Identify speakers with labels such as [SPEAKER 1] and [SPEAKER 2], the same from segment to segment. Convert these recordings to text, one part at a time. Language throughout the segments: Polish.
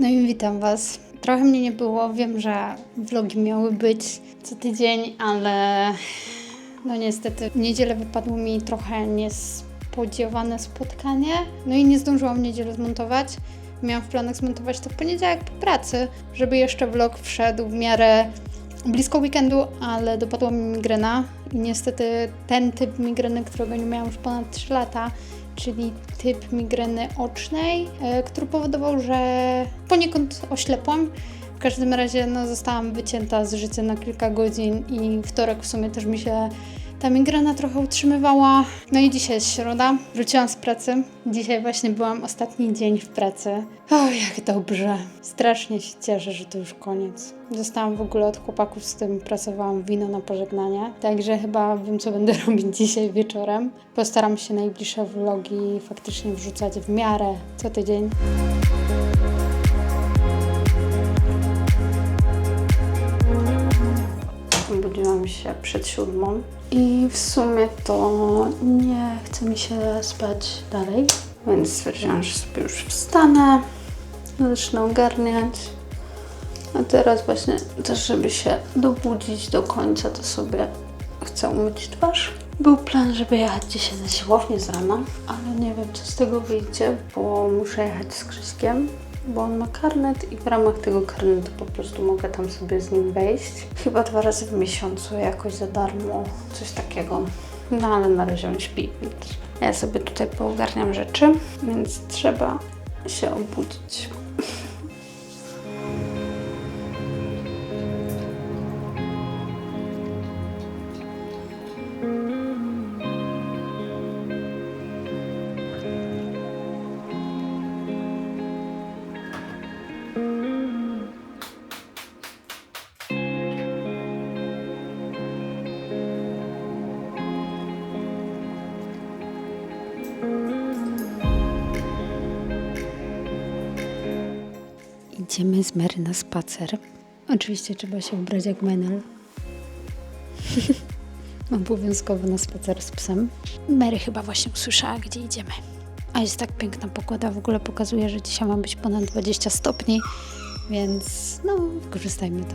[SPEAKER 1] No i witam Was. Trochę mnie nie było. Wiem, że vlogi miały być co tydzień, ale no niestety w niedzielę wypadło mi trochę niespodziewane spotkanie. No i nie zdążyłam w niedzielę zmontować. Miałam w planach zmontować to w poniedziałek po pracy, żeby jeszcze vlog wszedł w miarę blisko weekendu, ale dopadła mi migrena i niestety ten typ migreny, którego nie miałam już ponad 3 lata, czyli typ migreny ocznej, e, który powodował, że poniekąd oślepłam. W każdym razie no, zostałam wycięta z życia na kilka godzin i wtorek w sumie też mi się ta migrena trochę utrzymywała. No i dzisiaj jest środa, wróciłam z pracy. Dzisiaj właśnie byłam ostatni dzień w pracy. O, jak dobrze. Strasznie się cieszę, że to już koniec. Dostałam w ogóle od chłopaków, z tym pracowałam wino na pożegnanie. Także chyba wiem, co będę robić dzisiaj wieczorem. Postaram się najbliższe vlogi faktycznie wrzucać w miarę co tydzień. Budziłam się przed siódmą i w sumie to nie chce mi się spać dalej, więc stwierdziłam, że sobie już wstanę, zacznę ogarniać. A teraz właśnie też, żeby się dobudzić do końca, to sobie chcę umyć twarz. Był plan, żeby jechać dzisiaj na siłownię z rana, ale nie wiem, co z tego wyjdzie, bo muszę jechać z Krzyśkiem, bo on ma karnet i w ramach tego karnetu po prostu mogę tam sobie z nim wejść. Chyba dwa razy w miesiącu jakoś za darmo, coś takiego. No ale na razie on śpi, więc ja sobie tutaj poogarniam rzeczy, więc trzeba się obudzić. Idziemy z Mary na spacer. Oczywiście trzeba się ubrać jak menel. Obowiązkowo na spacer z psem. Mary chyba właśnie usłyszała, gdzie idziemy. A jest tak piękna pogoda, w ogóle pokazuje, że dzisiaj ma być ponad 20 stopni, więc no, wykorzystajmy to.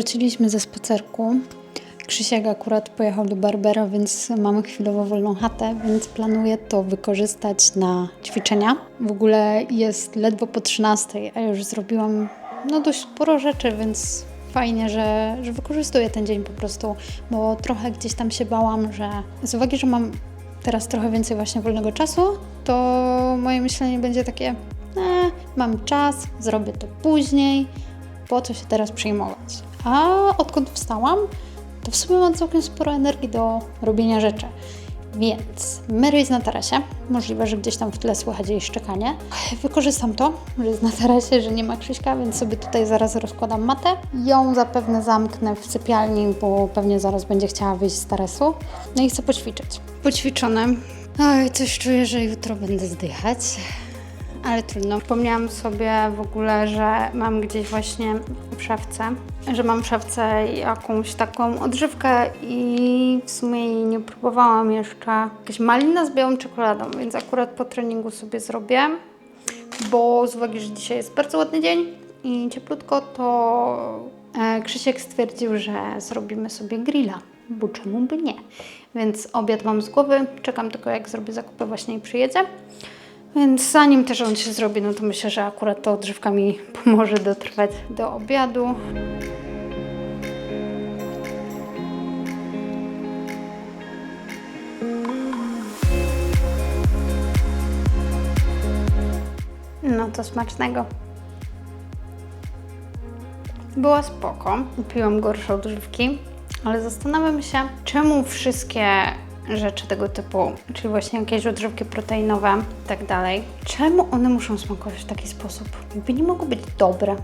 [SPEAKER 1] Wróciliśmy ze spacerku. Krzysiek akurat pojechał do Barbera, więc mamy chwilowo wolną chatę, więc planuję to wykorzystać na ćwiczenia. W ogóle jest ledwo po 13, a już zrobiłam no dość sporo rzeczy, więc fajnie, że, że wykorzystuję ten dzień po prostu, bo trochę gdzieś tam się bałam, że z uwagi, że mam teraz trochę więcej właśnie wolnego czasu, to moje myślenie będzie takie, e, mam czas, zrobię to później, po co się teraz przejmować. A odkąd wstałam, to w sumie mam całkiem sporo energii do robienia rzeczy. Więc Mary jest na tarasie. Możliwe, że gdzieś tam w tle słychać jej szczekanie. Wykorzystam to, że jest na tarasie, że nie ma Krzyśka, więc sobie tutaj zaraz rozkładam matę. Ją zapewne zamknę w sypialni, bo pewnie zaraz będzie chciała wyjść z tarasu. No i chcę poćwiczyć. Poćwiczone. Oj, coś czuję, że jutro będę zdychać. Ale trudno. Wspomniałam sobie w ogóle, że mam gdzieś właśnie w szafce, że mam w szafce jakąś taką odżywkę i w sumie nie próbowałam jeszcze. Jakaś malina z białą czekoladą, więc akurat po treningu sobie zrobię, bo z uwagi, że dzisiaj jest bardzo ładny dzień i cieplutko, to e, Krzysiek stwierdził, że zrobimy sobie grilla, bo czemu by nie. Więc obiad mam z głowy, czekam tylko jak zrobię zakupy właśnie i przyjedzie. Więc zanim też on się zrobi, no to myślę, że akurat ta odżywka mi pomoże dotrwać do obiadu. No to smacznego. Była spoko. Piłam gorsze odżywki, ale zastanawiam się, czemu wszystkie rzeczy tego typu, czyli właśnie jakieś odżywki proteinowe i tak dalej, czemu one muszą smakować w taki sposób? Jakby nie mogły być dobre.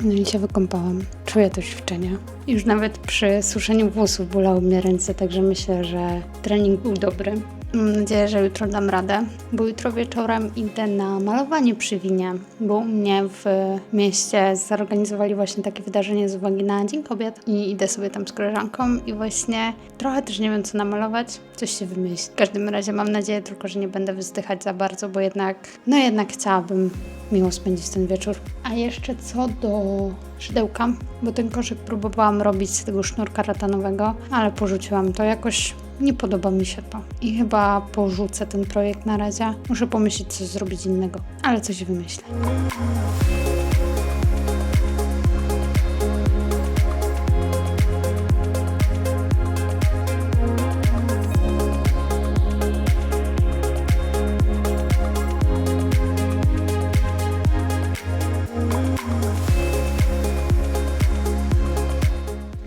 [SPEAKER 1] No i się wykąpałam. czuję to ćwiczenie. Już nawet przy suszeniu włosów bolały mnie ręce, także myślę, że trening był dobry. Mam nadzieję, że jutro dam radę, bo jutro wieczorem idę na malowanie przy winie, bo u mnie w mieście zorganizowali właśnie takie wydarzenie z uwagi na Dzień Kobiet i idę sobie tam z koleżanką i właśnie trochę też nie wiem co namalować, coś się wymyśli. W każdym razie mam nadzieję tylko, że nie będę wyzdychać za bardzo, bo jednak, no jednak chciałabym miło spędzić ten wieczór. A jeszcze co do szydełka, bo ten koszyk próbowałam robić z tego sznurka ratanowego, ale porzuciłam to jakoś. Nie podoba mi się to i chyba porzucę ten projekt na razie. Muszę pomyśleć, coś zrobić innego, ale coś wymyślę.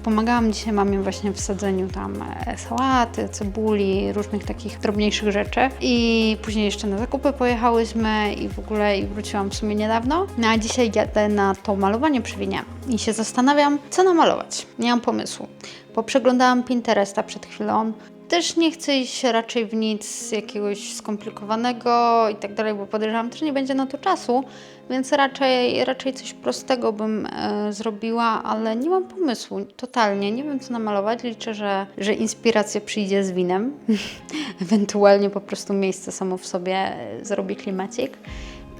[SPEAKER 1] Pomagałam dzisiaj mamie właśnie w sadzeniu tam e, sałaty, cebuli, różnych takich drobniejszych rzeczy. I później jeszcze na zakupy pojechałyśmy i w ogóle i wróciłam w sumie niedawno. No a dzisiaj jadę na to malowanie przy winie i się zastanawiam, co namalować. Nie mam pomysłu. Bo przeglądałam Pinteresta przed chwilą. Też nie chcę iść raczej w nic jakiegoś skomplikowanego i tak dalej, bo podejrzewam, że nie będzie na to czasu, więc raczej, raczej coś prostego bym e, zrobiła, ale nie mam pomysłu, totalnie. Nie wiem, co namalować. Liczę, że, że inspiracja przyjdzie z winem. Ewentualnie po prostu miejsce samo w sobie e, zrobi klimacik.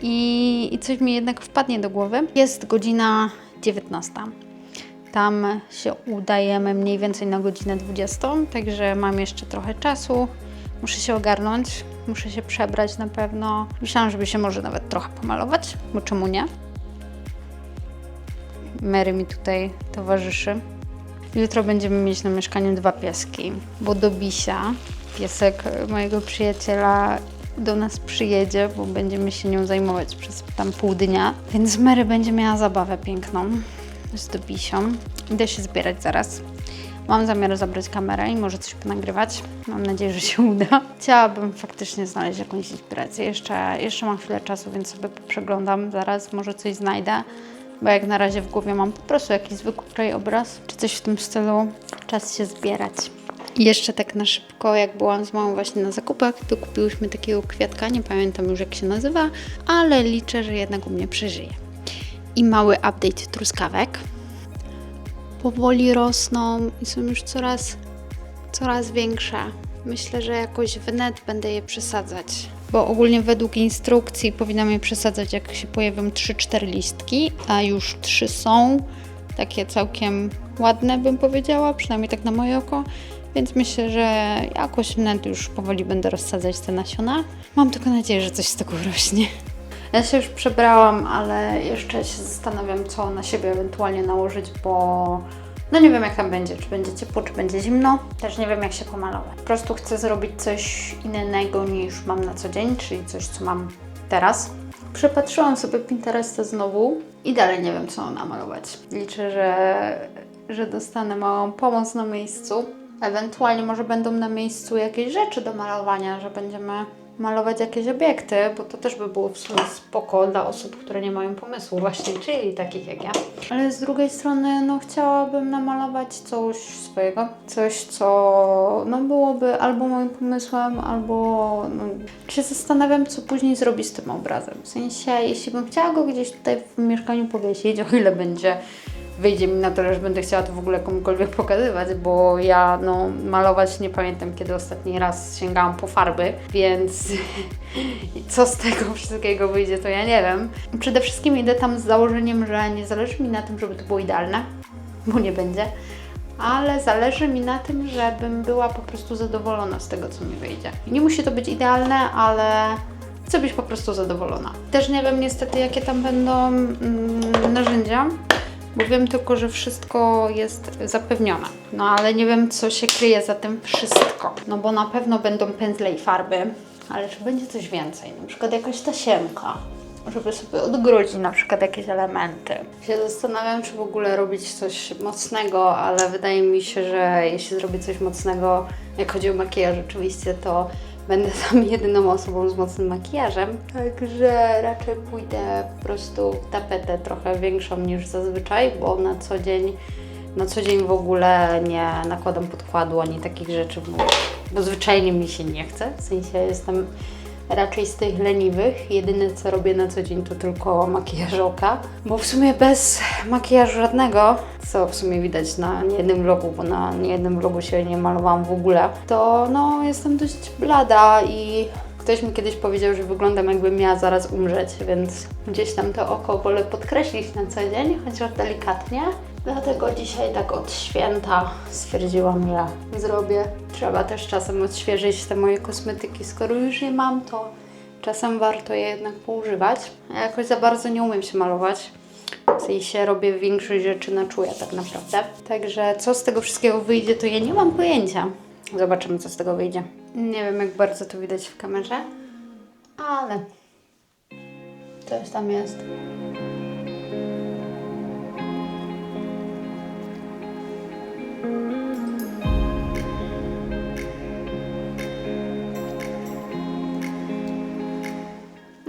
[SPEAKER 1] I, I coś mi jednak wpadnie do głowy. Jest godzina 19. Tam się udajemy mniej więcej na godzinę 20, także mam jeszcze trochę czasu. Muszę się ogarnąć, muszę się przebrać na pewno. Myślałam, żeby się może nawet trochę pomalować, bo czemu nie? Mary mi tutaj towarzyszy. Jutro będziemy mieć na mieszkaniu dwa pieski, bo do Bisia, piesek mojego przyjaciela, do nas przyjedzie, bo będziemy się nią zajmować przez tam pół dnia. Więc Mary będzie miała zabawę piękną z Dobisią. Idę się zbierać zaraz. Mam zamiar zabrać kamerę i może coś ponagrywać. Mam nadzieję, że się uda. Chciałabym faktycznie znaleźć jakąś inspirację. Jeszcze, jeszcze mam chwilę czasu, więc sobie przeglądam zaraz, może coś znajdę. Bo jak na razie w głowie mam po prostu jakiś zwykły krajobraz, czy coś w tym stylu. Czas się zbierać. Jeszcze tak na szybko, jak byłam z mamą właśnie na zakupach, to kupiłyśmy takiego kwiatka, nie pamiętam już jak się nazywa, ale liczę, że jednak u mnie przeżyje. I mały update truskawek. Powoli rosną i są już coraz, coraz większe. Myślę, że jakoś w net będę je przesadzać. Bo ogólnie według instrukcji powinnam je przesadzać, jak się pojawią 3-4 listki, a już 3 są. Takie całkiem ładne, bym powiedziała, przynajmniej tak na moje oko. Więc myślę, że jakoś w net już powoli będę rozsadzać te nasiona. Mam tylko nadzieję, że coś z tego rośnie. Ja się już przebrałam, ale jeszcze się zastanawiam, co na siebie ewentualnie nałożyć, bo no nie wiem jak tam będzie, czy będzie ciepło, czy będzie zimno. Też nie wiem jak się pomalować. Po prostu chcę zrobić coś innego niż mam na co dzień, czyli coś, co mam teraz. Przepatrzyłam sobie Pinteresta znowu i dalej nie wiem, co namalować. Liczę, że, że dostanę małą pomoc na miejscu. Ewentualnie może będą na miejscu jakieś rzeczy do malowania, że będziemy malować jakieś obiekty, bo to też by było w sumie spoko dla osób, które nie mają pomysłu właśnie, czyli takich jak ja. Ale z drugiej strony, no chciałabym namalować coś swojego, coś, co no byłoby albo moim pomysłem, albo no, się zastanawiam, co później zrobić z tym obrazem. W sensie, jeśli bym chciała go gdzieś tutaj w mieszkaniu powiesić, o ile będzie wyjdzie mi na to, że będę chciała to w ogóle komukolwiek pokazywać, bo ja no, malować nie pamiętam, kiedy ostatni raz sięgałam po farby, więc co z tego wszystkiego wyjdzie, to ja nie wiem. Przede wszystkim idę tam z założeniem, że nie zależy mi na tym, żeby to było idealne, bo nie będzie, ale zależy mi na tym, żebym była po prostu zadowolona z tego, co mi wyjdzie. Nie musi to być idealne, ale chcę być po prostu zadowolona. Też nie wiem niestety, jakie tam będą mm, narzędzia, bo wiem tylko, że wszystko jest zapewnione. No ale nie wiem, co się kryje za tym wszystko. No bo na pewno będą pędzle i farby, ale czy będzie coś więcej? Na przykład jakaś tasiemka, żeby sobie odgrodzić na przykład jakieś elementy. Się zastanawiam, czy w ogóle robić coś mocnego, ale wydaje mi się, że jeśli zrobię coś mocnego, jak chodzi o makijaż oczywiście, to będę tam jedyną osobą z mocnym makijażem, także raczej pójdę po prostu w tapetę trochę większą niż zazwyczaj, bo na co dzień na co dzień w ogóle nie nakładam podkładu ani takich rzeczy, bo, bo zwyczajnie mi się nie chce. W sensie jestem raczej z tych leniwych. Jedyne co robię na co dzień to tylko makijaż oka, bo w sumie bez makijażu żadnego, co w sumie widać na niejednym vlogu, bo na niejednym vlogu się nie malowałam w ogóle, to no jestem dość blada i Ktoś mi kiedyś powiedział, że wyglądam jakbym miała zaraz umrzeć, więc gdzieś tam to oko wolę podkreślić na co dzień, chociaż delikatnie. Dlatego dzisiaj tak od święta stwierdziłam, że zrobię. Trzeba też czasem odświeżyć te moje kosmetyki. Skoro już je mam, to czasem warto je jednak poużywać. Ja jakoś za bardzo nie umiem się malować. W sensie robię większość rzeczy na czuja tak naprawdę. Także co z tego wszystkiego wyjdzie, to ja nie mam pojęcia. Zobaczymy, co z tego wyjdzie. Nie wiem, jak bardzo to widać w kamerze, ale coś tam jest.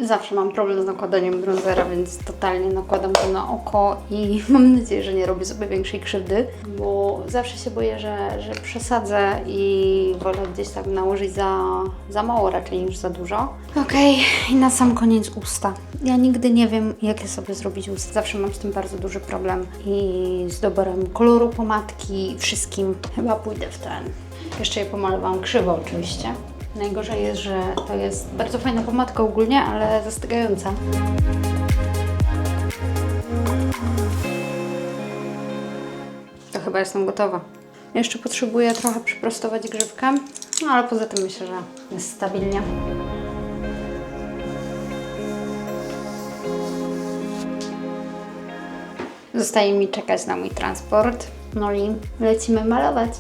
[SPEAKER 1] Zawsze mam problem z nakładaniem bronzera, więc totalnie nakładam to na oko i mam nadzieję, że nie robię sobie większej krzywdy, bo zawsze się boję, że, że przesadzę i wolę gdzieś tak nałożyć za, za mało raczej niż za dużo. Okej, i na sam koniec usta. Ja nigdy nie wiem, jakie sobie zrobić usta. Zawsze mam z tym bardzo duży problem i z doborem koloru pomadki wszystkim. Chyba pójdę w ten. Jeszcze je pomalowałam krzywo oczywiście. Najgorzej jest, że to jest bardzo fajna pomadka ogólnie, ale zastygająca. To chyba jestem gotowa. Jeszcze potrzebuję trochę przyprostować grzywkę, no ale poza tym myślę, że jest stabilnie. Zostaje mi czekać na mój transport. No i lecimy malować.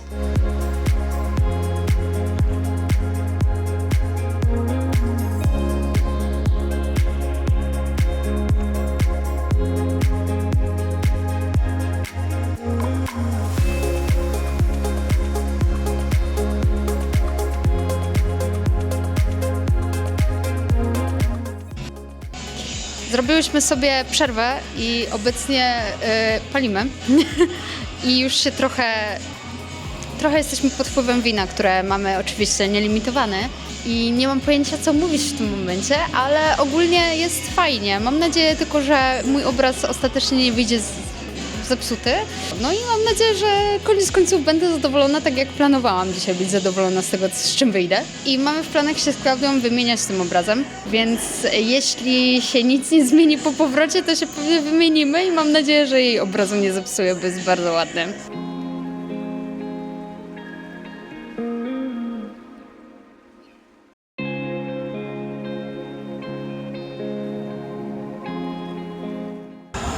[SPEAKER 1] Zrobiłyśmy sobie przerwę i obecnie y, palimy. I już się trochę, trochę jesteśmy pod wpływem wina, które mamy oczywiście nielimitowane. I nie mam pojęcia, co mówić w tym momencie, ale ogólnie jest fajnie. Mam nadzieję tylko, że mój obraz ostatecznie nie wyjdzie zepsuty. No i mam nadzieję, że koniec końców będę zadowolona, tak jak planowałam dzisiaj być zadowolona z tego, z czym wyjdę. I mamy w planach się z Klaudią wymieniać tym obrazem, więc jeśli się nic nie zmieni po powrocie, to się pewnie wymienimy i mam nadzieję, że jej obrazu nie zepsuje, bo jest bardzo ładny.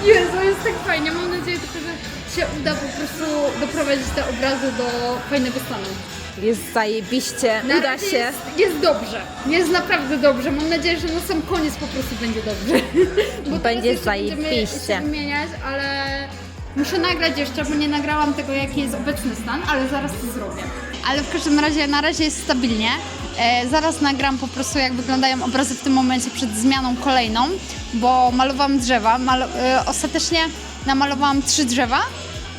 [SPEAKER 1] Jezu, tak fajnie. Mam nadzieję tylko, że się uda po prostu doprowadzić te obrazy do fajnego stanu.
[SPEAKER 2] Jest zajebiście,
[SPEAKER 1] Na
[SPEAKER 2] uda
[SPEAKER 1] razie
[SPEAKER 2] się.
[SPEAKER 1] Jest, jest dobrze. Jest naprawdę dobrze. Mam nadzieję, że na sam koniec po prostu będzie dobrze. Bo teraz
[SPEAKER 2] Będzie
[SPEAKER 1] jeszcze będziemy
[SPEAKER 2] zajebiście.
[SPEAKER 1] się wymieniać, ale muszę nagrać jeszcze, bo nie nagrałam tego, jaki jest obecny stan, ale zaraz to zrobię. Ale w każdym razie na razie jest stabilnie. E, zaraz nagram po prostu, jak wyglądają obrazy w tym momencie przed zmianą kolejną, bo malowałam drzewa. Malo e, ostatecznie namalowałam trzy drzewa,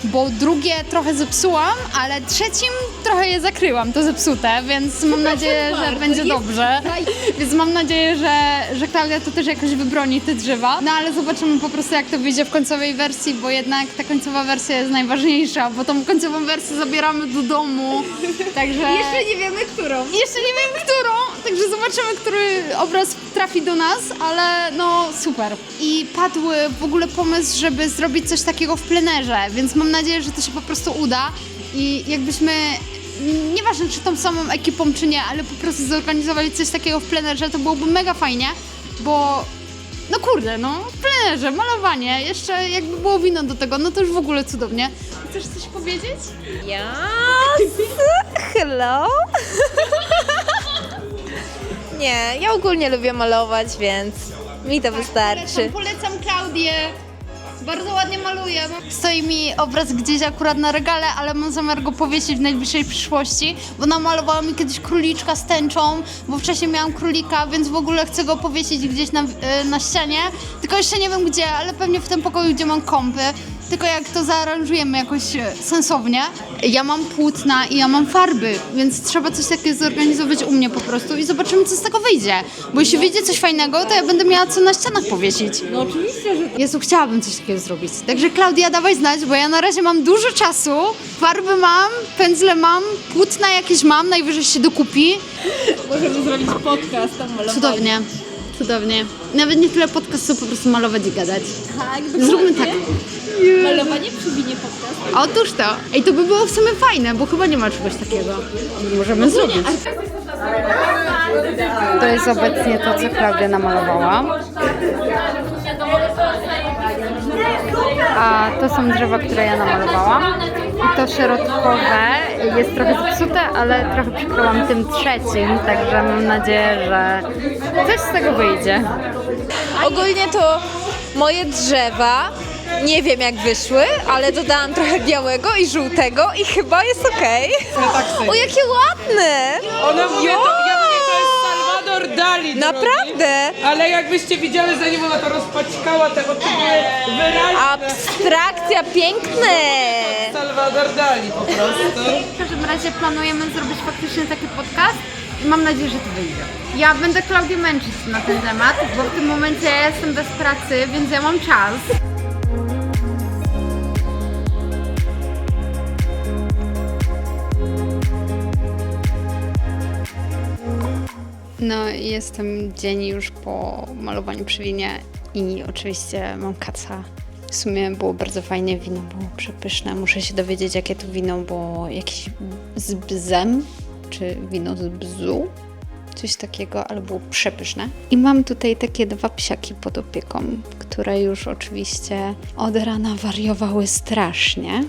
[SPEAKER 1] bo drugie trochę zepsułam, ale trzecim trochę je zakryłam, to zepsute, więc mam nadzieję, że będzie dobrze. Więc mam nadzieję, że, że Klaudia to też jakoś wybroni te drzewa. No ale zobaczymy po prostu jak to wyjdzie w końcowej wersji, bo jednak ta końcowa wersja jest najważniejsza, bo tą końcową wersję zabieramy do domu. Także
[SPEAKER 2] Jeszcze nie wiemy, którą.
[SPEAKER 1] jeszcze nie wiem którą, także zobaczymy, który obraz trafi do nas, ale no super. I padł w ogóle pomysł, żeby zrobić coś takiego w plenerze, więc mam nadzieję, że to się po prostu uda i jakbyśmy nieważne czy tą samą ekipą czy nie, ale po prostu zorganizowali coś takiego w plenerze, to byłoby mega fajnie, bo no kurde, no w plenerze, malowanie, jeszcze jakby było wino do tego, no to już w ogóle cudownie. Chcesz coś powiedzieć?
[SPEAKER 2] Yes! Hello? Nie, ja ogólnie lubię malować, więc mi to wystarczy.
[SPEAKER 1] Polecam, polecam Klaudię. Bardzo ładnie maluję. Stoi mi obraz gdzieś akurat na regale, ale mam zamiar go powiesić w najbliższej przyszłości, bo namalowała mi kiedyś króliczka z tęczą, bo wcześniej miałam królika, więc w ogóle chcę go powiesić gdzieś na, e, na ścianie. Tylko jeszcze nie wiem gdzie, ale pewnie w tym pokoju, gdzie mam kąpy. Tylko jak to zaaranżujemy jakoś e, sensownie. Ja mam płótna i ja mam farby, więc trzeba coś takiego zorganizować u mnie po prostu i zobaczymy, co z tego wyjdzie. Bo jeśli wyjdzie coś fajnego, to ja będę miała co na ścianach powiesić.
[SPEAKER 2] No oczywiście, że tak.
[SPEAKER 1] Jezu, chciałabym coś takiego zrobić. Także Klaudia, dawaj znać, bo ja na razie mam dużo czasu. Farby mam, pędzle mam, płótna jakieś mam, najwyżej się dokupi.
[SPEAKER 2] Możemy zrobić podcast tam malować.
[SPEAKER 1] Cudownie, cudownie. Nawet nie tyle podcast, co po prostu malować i gadać.
[SPEAKER 2] Tak,
[SPEAKER 1] Zróbmy tak.
[SPEAKER 2] Malowanie przywinie podcast.
[SPEAKER 1] Otóż to. Ej, to by było w sumie fajne, bo chyba nie ma czegoś takiego. Możemy zrobić. To jest obecnie to, co Klaudia namalowała. A to są drzewa, które ja namalowałam. I to szerotkowe jest trochę zepsute, ale trochę przykryłam tym trzecim, także mam nadzieję, że coś z tego wyjdzie.
[SPEAKER 2] Ogólnie to moje drzewa, nie wiem jak wyszły, ale dodałam trochę białego i żółtego i chyba jest okej. O, jakie ładne!
[SPEAKER 3] Ona mówi, to, Salvador Dali. drogi.
[SPEAKER 2] Naprawdę!
[SPEAKER 3] Ale jakbyście widziały, zanim ona to rozpaćkała, te oczy były wyraźne.
[SPEAKER 2] Abstrakcja, piękne!
[SPEAKER 3] Salvador Dali po prostu.
[SPEAKER 1] W każdym razie planujemy zrobić faktycznie taki podcast i mam nadzieję, że to wyjdzie. Ja będę Klaudię męczyć na ten temat, bo w tym momencie ja jestem bez pracy, więc ja mam czas. No jestem dzień już po malowaniu przywinia i oczywiście mam kaca. W sumie było bardzo fajnie, wino było przepyszne. Muszę się dowiedzieć, jakie to wino było, jakiś z bzem, czy wino z bzu, coś takiego, ale było przepyszne. I mam tutaj takie dwa psiaki pod opieką, które już oczywiście od rana wariowały strasznie.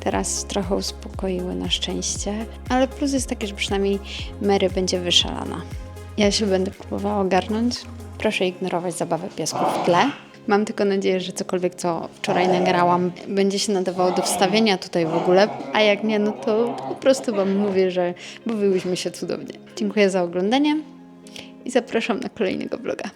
[SPEAKER 1] Teraz trochę uspokoiły na szczęście, ale plus jest taki, że przynajmniej Mary będzie wyszalana. Ja się będę próbowała ogarnąć. Proszę ignorować zabawę piesków w tle. Mam tylko nadzieję, że cokolwiek, co wczoraj nagrałam, będzie się nadawało do wstawienia tutaj w ogóle, a jak nie, no to po prostu Wam mówię, że bawiłyśmy się cudownie. Dziękuję za oglądanie i zapraszam na kolejnego vloga.